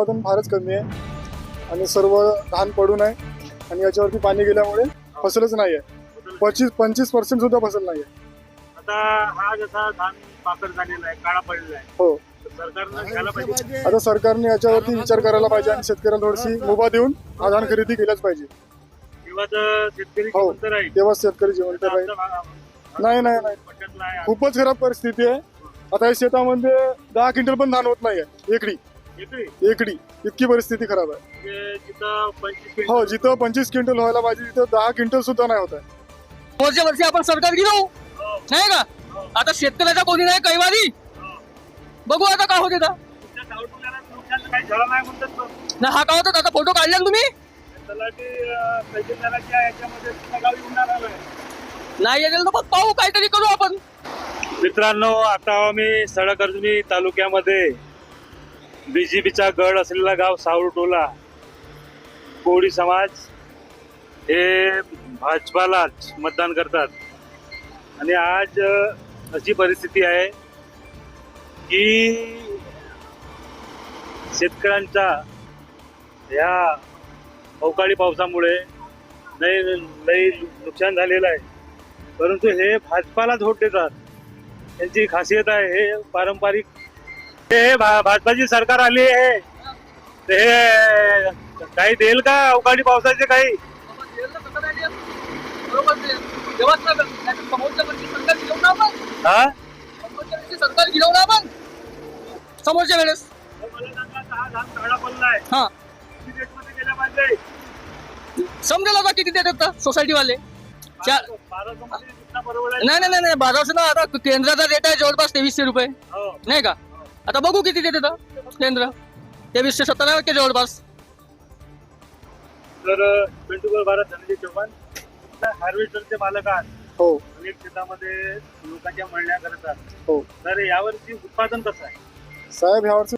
उत्पादन फारच कमी आहे आणि सर्व धान पडून आहे आणि याच्यावरती पाणी गेल्यामुळे फसलच नाही आहे पंचवीस पंचवीस पर्सेंट सुद्धा फसल नाही आहे आता हा जसा धान पाकड झालेला आहे काळा पडलेला आहे हो. तर सरकारनं घ्यायला पाहिजे. आता सरकारने याच्यावरती विचार करायला पाहिजे आणि शेतकऱ्याला थोडीशी मुभा देऊन हा धान खरेदी केल्याच पाहिजे. तर शेतकरी हो. जिवंत राहील. तेव्हा शेतकरी जिवंत आता राहील. आमचा भाग- नाही नाही नाही. खूपच खराब परिस्थिती आहे. आता या शेतामध्ये दहा क्विंटल पण धान होत नाही आहे एकडी एकडी. इतकी परिस्थिती खराब आहे. हो जिथं पंचवीस क्विंटल व्हायला पाहिजे तिथं दहा क्विंटल सुद्धा नाही होत आहे. वरच्या वर्षी आपण सरकार गिरवू हो, नाही का? आता शेतकऱ्याचा कोणी नाही कैवारी. हो. बघू आता काय होते तर. ना हा काय होतं? आता फोटो काढला ना तुम्ही? नाही येईल तर मग पाहू काहीतरी करू आपण. मित्रांनो आता आम्ही सडक अर्जुनी तालुक्यामध्ये बीजेपीचा गड असलेला गाव सावरटोला कोळी समाज हे भाजपालाच मतदान करतात. आणि आज अशी परिस्थिती आहे की शेतकऱ्यांचा ह्या अवकाळी पावसामुळे लय लय नुकसान झालेलं आहे. परंतु हे भाजपालाच व्होट देतात. त्यांची खासियत आहे हे पारंपरिक हे भा- भाजपाची सरकार आली आहे. ते काही देईल का अवकाळी पावसाचे काही? समोरच्या हा वेळेस. हा. समजेल आता किती देतात सोसायटी वाले? चार. नाही नाही, नाही बाराशे ना आता केंद्राचा रेट आहे जवळपास तेवीसशे रुपये. हो. नाही का? आता बघू किती देते केंद्र. तेवीसशे सत्तर वाटते जवळपास? तर ट्वेंटी फोर भारत धनंजय चव्हाण हार्वेस्टरचे मालक आहात. हो. अनेक शेतामध्ये लोकांच्या मळण्या करतात हो. तर यावरची उत्पादन कसं आहे? साहेब ह्या वर्षी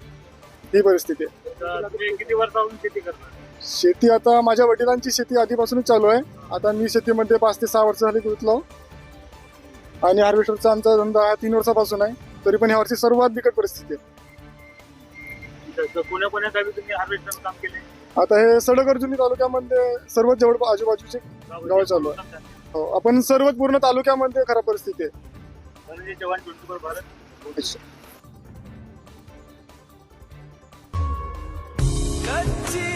ही परिस्थिती आहे. तर तुम्ही किती वर्षापासून शेती करता? शेती आता माझ्या वडिलांची शेती आधीपासूनच चालू आहे. आता मी शेतीमध्ये पाच ते सहा वर्ष झाली गुंतलो. आणि हार्वेस्टरचा आमचा धंदा हा तीन वर्षापासून आहे. तरी पण ह्या वर्षी सर्वात बिकट परिस्थिती आहे. तर कोण्या कोण्या गावी तुम्ही हार्वेस्टर काम केले? आता हे सडक अर्जुनी तालुक्यामध्ये सर्वच जवळ आजूबाजूचे गाव चालू आहे हो आपण सर्वच पूर्ण तालुक्यामध्ये खराब परिस्थिती आहे. ट्वेंटी भारत. अच्छा. कच्ची